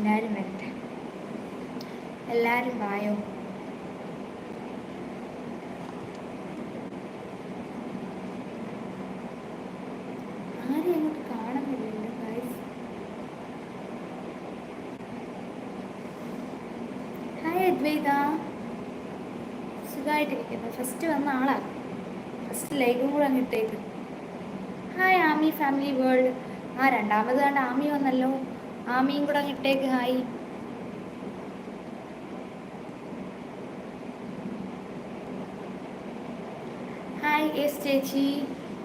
എല്ലാവരും വരട്ടെ. എല്ലാവരും വായോ. ആരും അങ്ങോട്ട് കാണുന്നില്ലല്ലോ ഗൈസ് ഹായ് അദ്വൈത. സുഖമായിട്ടിരിക്കുന്നു. ഫസ്റ്റ് വന്ന ആളാ. ഫസ്റ്റ് ലൈക്കും കൂടെ അങ്ങ് ഇട്ടേക്ക്. ഹായ് ആമി ഫാമിലി വേൾഡ് ആ രണ്ടാമത് കണ്ട ആമി വന്നല്ലോ. ആമിയും കൂടെ അങ്ങട്ടേക്ക് ഹായ്. ഹായ് എസ് ചേച്ചി.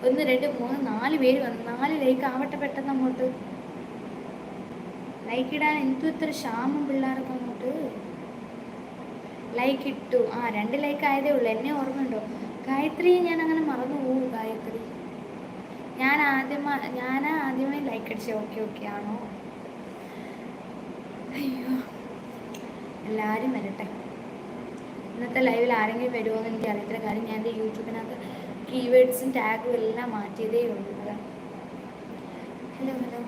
ഒന്ന് രണ്ട് മൂന്ന് നാല് പേര് വന്നു. നാല് ലൈക്ക് ആവട്ടെ പെട്ടെന്ന് അങ്ങോട്ട്. ലൈക്ക് ഇടാൻ എന്തു ഇത്ര ക്ഷാമം പിള്ളേർക്ക് അങ്ങോട്ട്? ലൈക്ക് ഇട്ടു. ആ രണ്ട് ലൈക്ക് ആയതേ ഉള്ളൂ. എന്നെ ഓർമ്മയുണ്ടോ? ഗായത്രി ഞാൻ അങ്ങനെ മറന്നു പോകും ഗായത്രി. ഞാൻ ആദ്യം ഞാൻ ആദ്യമായി ലൈക്ക് അടിച്ചേ. ഓക്കെ ഓക്കെ ആണോ? എല്ലാവരും വരട്ടെ. ഇന്നത്തെ ലൈവിൽ ആരെങ്കിലും വരുമോ എന്ന് എനിക്ക് അറിയത്തില്ല. കാര്യം ഞാൻ എന്റെ യൂട്യൂബിനകത്ത് കീവേഡ്സും ടാഗും എല്ലാം മാറ്റിയതേ ഉള്ളൂ. ഹലോ ഹലോ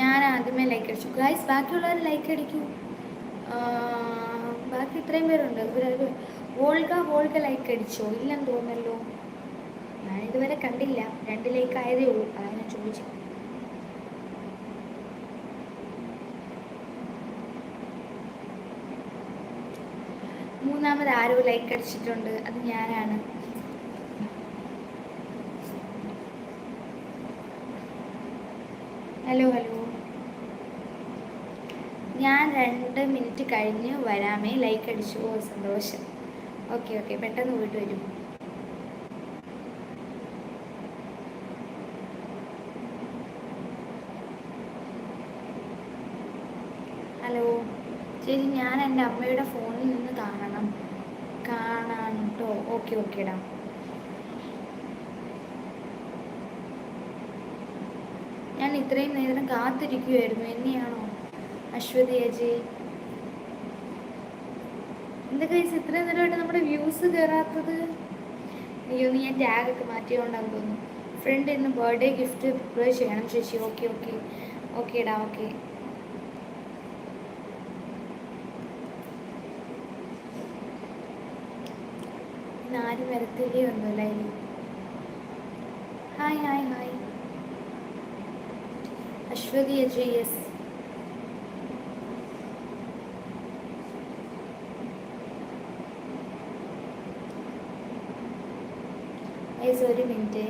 ഞാൻ ആദ്യമേ ലൈക്ക് അടിച്ചു. ഗായ്സ് ബാക്കിയുള്ളവർ ലൈക്ക് അടിക്കൂ. ബാക്കി ഇത്രയും പേരുണ്ട്. ഇവരൊരു വോൾക്ക വോൾക്ക ലൈക്ക് അടിച്ചോ? ഇല്ലെന്ന് തോന്നല്ലോ കണ്ടില്ല. രണ്ടിലേക്കായതേ ഉള്ളൂ. അതാണ് ഞാൻ ചോദിച്ചത് മൂന്നാമത് ആരോ ലൈക്ക് അടിച്ചിട്ടുണ്ട്. അത് ഞാനാണ്. ഹലോ ഹലോ ഞാൻ രണ്ട് മിനിറ്റ് കഴിഞ്ഞ് വരാമേ. ലൈക്ക് അടിച്ചു. ഓ സന്തോഷം. ഓക്കെ ഓക്കെ പെട്ടെന്ന് പോയിട്ട് വരും. ഹലോ. ചേച്ചി ഞാൻ എന്റെ അമ്മയുടെ ഫോണിൽ നിന്ന് കാണണം. കാണാൻ കേട്ടോ ഓക്കെ ഓക്കെ ഇടാം ഞാൻ ഇത്രയും നേരം കാത്തിരിക്കുമായിരുന്നു എന്നെയാണോ? അശ്വതി അജി എന്താ കഴിച്ച് ഇത്രയും നേരമായിട്ട് നമ്മുടെ വ്യൂസ് കയറാത്തത് അയ്യോ നീ ഞാൻ ടാഗൊക്കെ മാറ്റിയോണ്ടാന്ന് തോന്നുന്നു. ഫ്രണ്ട് ഇന്ന് ബർത്ത്ഡേ ഗിഫ്റ്റ് പ്രിപ്പയർ ചെയ്യണം ചേച്ചി. Okay okay. ഓക്കെ ഇടാ ഓക്കെ. ഇന്ന് ആരും വരത്തില്ലേ ഒന്നും ഇനി hi hi hi Aswathy Ajay S ഒരു മിനിറ്റ്